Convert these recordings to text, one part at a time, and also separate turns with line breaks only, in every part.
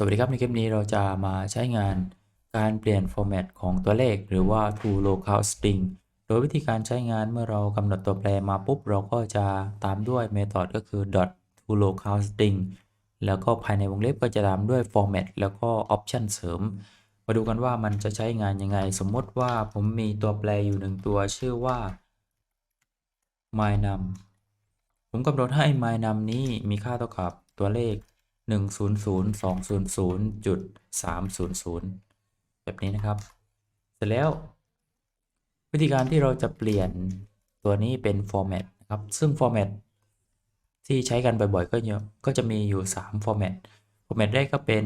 สวัสดีครับในคลิปนี้เราจะมาใช้งานการเปลี่ยน format ของตัวเลข หรือว่า to local string โดยวิธีการใช้งานเมื่อเรากำหนดตัวแปรมาปุ๊บ เราก็จะตามด้วย method ก็คือ dot to local string แล้วก็ภายในวงเล็บก็จะตามด้วย format แล้วก็ option เสริม มาดูกันว่ามันจะใช้งานยังไง สมมติว่าผมมีตัวแปรอยู่หนึ่งตัวชื่อว่า my num ผมกำหนดให้ my num นี้มีค่าเท่ากับตัวเลข 100,200.300 แบบนี้นะครับ เสร็จแล้ว วิธีการที่เราจะเปลี่ยนตัวนี้เป็น format นะครับ ซึ่ง format ที่ใช้กันบ่อยๆ ก็เยอะก็จะมีอยู่ 3 format format แรกก็เป็น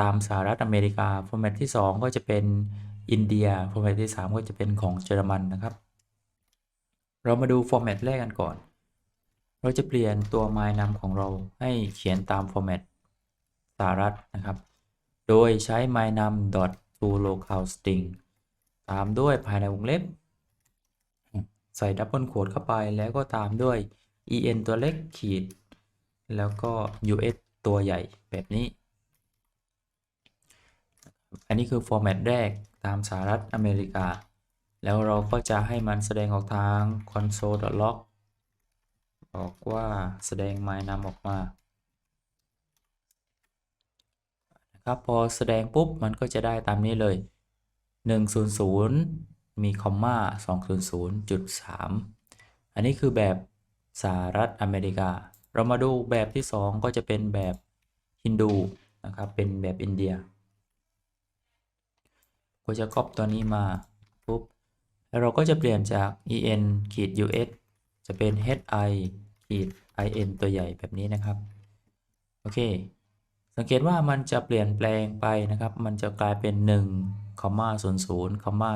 ตามสหรัฐอเมริกา format ที่ 2 ก็จะเป็นอินเดีย format ที่ 3 ก็จะเป็นของเยอรมันนะครับ เรามาดู format แรกกันก่อน เราจะเปลี่ยนตัว my num ของเราให้เขียนตาม format สหรัฐนะครับ โดยใช้ my num to local string ตามด้วยภายในวงเล็บ ใส่ดับเบิลโคดเข้าไปแล้วก็ตามด้วย en ตัวเล็กขีด แล้วก็ us ตัวใหญ่แบบนี้ อันนี้คือ format แรกตามสหรัฐอเมริกา แล้วเราก็จะให้มันแสดงออกทาง console.log บอกว่าแสดง my num ออกมานะครับพอแสดงปุ๊บมันก็จะได้ตามนี้เลย 100 มีคอมมา200.3 อันนี้คือแบบสหรัฐอเมริกา เรามาดูแบบที่ 2 ก็จะเป็นแบบฮินดูนะครับเป็นแบบอินเดียก็จะก๊อปตัวนี้มาปุ๊บแล้วเราก็จะเปลี่ยนจาก en ขีด us จะเป็น hi ขีด in ตัวใหญ่แบบนี้นะครับ โอเค สังเกตว่ามันจะเปลี่ยนแปลงไปนะครับ มันจะกลายเป็น1คอมมา00คอมมา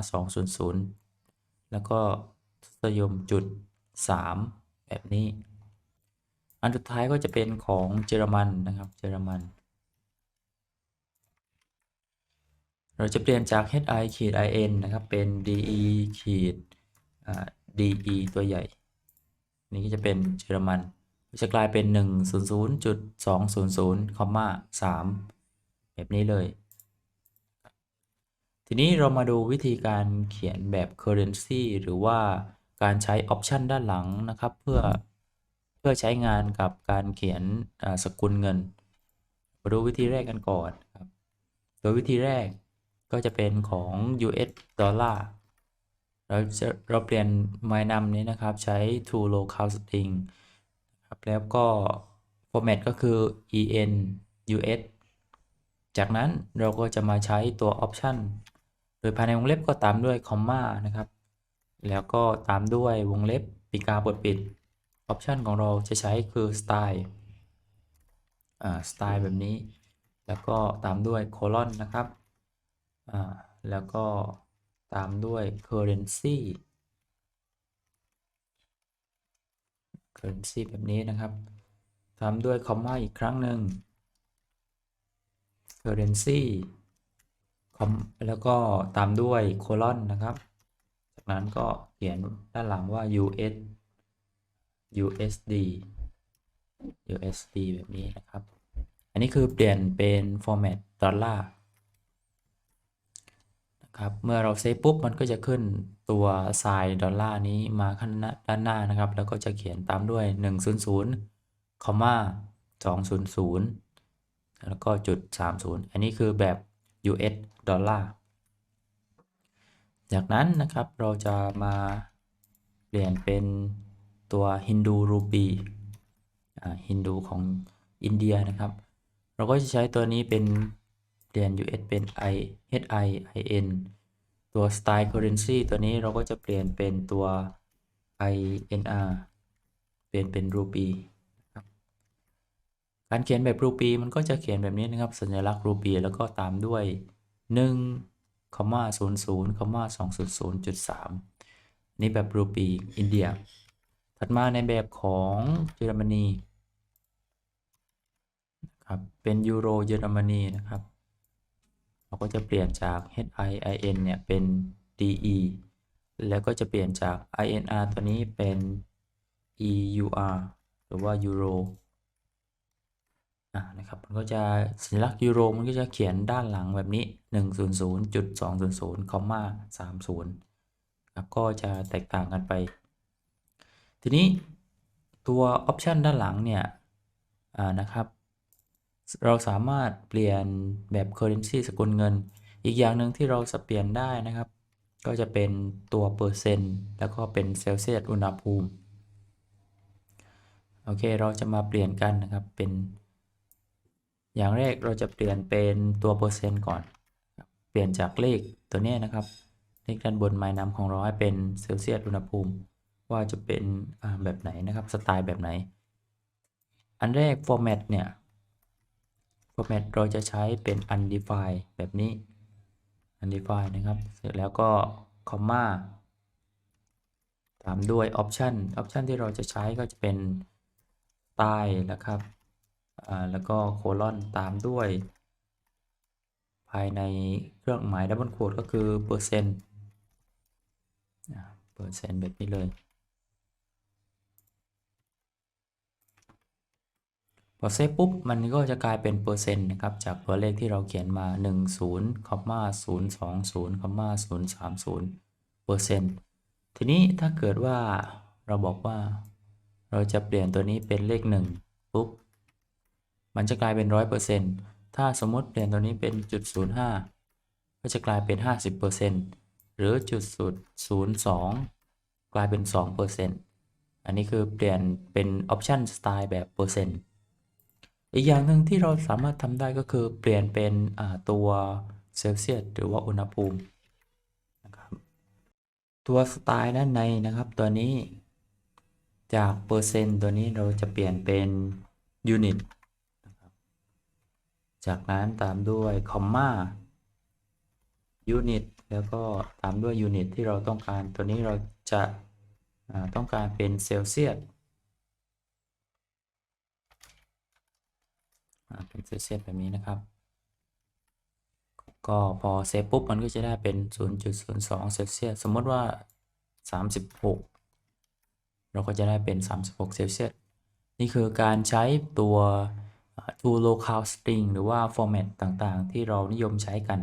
200แล้วก็ทศยมจุด 3 แบบนี้ อันสุดท้ายก็จะเป็นของเยอรมันนะครับ เยอรมัน เราจะเปลี่ยนจาก hi ขีด in นะครับ เป็น de ขีด de ตัวใหญ่ นี่ก็จะเป็นเยอรมันจะกลายเป็น 100.200, 3แบบนี้เลย ทีนี้เรามาดูวิธีการเขียนแบบ currency หรือว่าการใช้ option ด้านหลังนะครับ เพื่อเพื่อใช้งานกับการเขียนสกุลเงิน มาดูวิธีแรกกันก่อนครับ โดยวิธีแรกก็จะเป็นของ US ดอลลาร์ เราจะเราเปลี่ยน my num นี้นะครับใช้ to local string ครับแล้วก็ format ก็คือ en us จากนั้นเราก็จะมาใช้ตัว option โดยภายในวงเล็บก็ตามด้วย comma นะครับ แล้วก็ตามด้วยวงเล็บปีกาเปิดปิด option ของเราจะใช้คือ style อ่า style แบบนี้ แล้วก็ตามด้วย colon นะครับ อ่า แล้วก็ ตามด้วย currency currency แบบนี้นะครับตามด้วยคอมมาอีกครั้งหนึ่ง currency คอมแล้วก็ตามด้วยโคลอนนะครับ จากนั้นก็เขียนด้านหลังว่า US USD USD แบบนี้นะครับ อันนี้คือเปลี่ยนเป็น format ดอลลาร์ ครับเมื่อเราเซฟปุ๊บมันก็จะขึ้นตัวไซน์ดอลลาร์นี้มาข้างหน้าด้านหน้านะครับ แล้วก็จะเขียนตามด้วย 100 คอมมา200 แล้วก็จุด 30 อันนี้คือแบบ US ดอลลาร์จากนั้นนะครับเราจะมาเปลี่ยนเป็นตัวฮินดูรูปีฮินดูของอินเดียนะครับ เราก็จะใช้ตัวนี้เป็น เปลี่ยน US เป็น I HI IN ตัว Style Currency ตัวนี้เราก็จะเปลี่ยนเป็นตัว INR เปลี่ยนเป็นรูปีครับการเขียนแบบรูปีมันก็จะเขียนแบบนี้นะครับ สัญลักษณ์รูปีแล้วก็ตามด้วย1คอมมา00คอมมา200.3 นี่แบบรูปีอินเดีย ถัดมาในแบบของเยอรมนีครับเป็นยูโรเยอรมนีนะครับ เราก็จะเปลี่ยนจาก HIIN เนี่ยเป็น DE แล้วก็จะเปลี่ยนจาก INR ตัวนี้เป็น EUR หรือว่า Euro นะครับมันก็จะสัญลักษณ์ยูโรมันก็จะเขียนด้านหลังแบบนี้ 100.200คอมมา30ครับก็จะแตกต่างกันไป ทีนี้ตัวออปชันด้านหลังเนี่ยนะครับ เราสามารถเปลี่ยนแบบ currency สกุลเงิน อีกอย่างหนึ่งที่เราจะเปลี่ยนได้นะครับ ก็จะเป็นตัวเปอร์เซ็นต์แล้วก็เป็นเซลเซียสอุณหภูมิ โอเค เราจะมาเปลี่ยนกันนะครับ เป็น อย่างแรกเราจะเปลี่ยนเป็นตัวเปอร์เซ็นต์ก่อน เปลี่ยนจากเลขตัวนี้นะครับ เลขด้านบนหมายนำของเราให้เป็นเซลเซียสอุณหภูมิ ว่าจะเป็นแบบไหนนะครับ สไตล์แบบไหน อันแรก format เนี่ย format เราจะใช้เป็น undefined แบบนี้ undefined นะครับ เสร็จแล้วก็ comma ตามด้วย option option ที่เราจะใช้ก็จะเป็น style นะครับแล้วก็ colon ตามด้วย ภายในเครื่องหมายดับเบิลโคดก็คือเปอร์เซ็นต์เปอร์เซ็นต์แบบนี้เลย พอเซฟปุ๊บมันก็จะกลายเป็นเปอร์เซ็นต์นะครับจากตัวเลขที่เราเขียนมา 1 0 0 2 0 0 30เปอร์เซ็นต์ทีนี้ถ้าเกิดว่าเราบอกว่า เราจะเปลี่ยนตัวนี้เป็นเลข 1 ปุ๊บ มันจะกลายเป็น 100%ถ้าสมมติเปลี่ยนตัวนี้เป็นจุด05 ก็จะกลายเป็น 50%หรือจุด02กลายเป็น 2%อันนี้คือเปลี่ยนเป็นออปชันสไตล์แบบเปอร์เซ็นต์ อีกอย่างหนึ่งที่เราสามารถทำได้ก็คือเปลี่ยนเป็นตัวเซลเซียสหรือว่าอุณหภูมินะครับตัวสไตล์ด้านในนะครับตัวนี้จากเปอร์เซ็นต์ตัวนี้เราจะเปลี่ยนเป็นยูนิตนะครับจากนั้นตามด้วยคอมมายูนิตแล้วก็ตามด้วยยูนิตที่เราต้องการตัวนี้เราจะต้องการเป็นเซลเซียส อ่า เป็นเซตแบบนี้นะครับ ก็พอเซฟปุ๊บมันก็จะได้เป็น 0.02เซลเซียสสมมติว่า 36 เราก็จะได้เป็น 36เซลเซียสนี่คือการใช้ตัว to local string หรือว่า format ต่างๆ ที่เรานิยมใช้กัน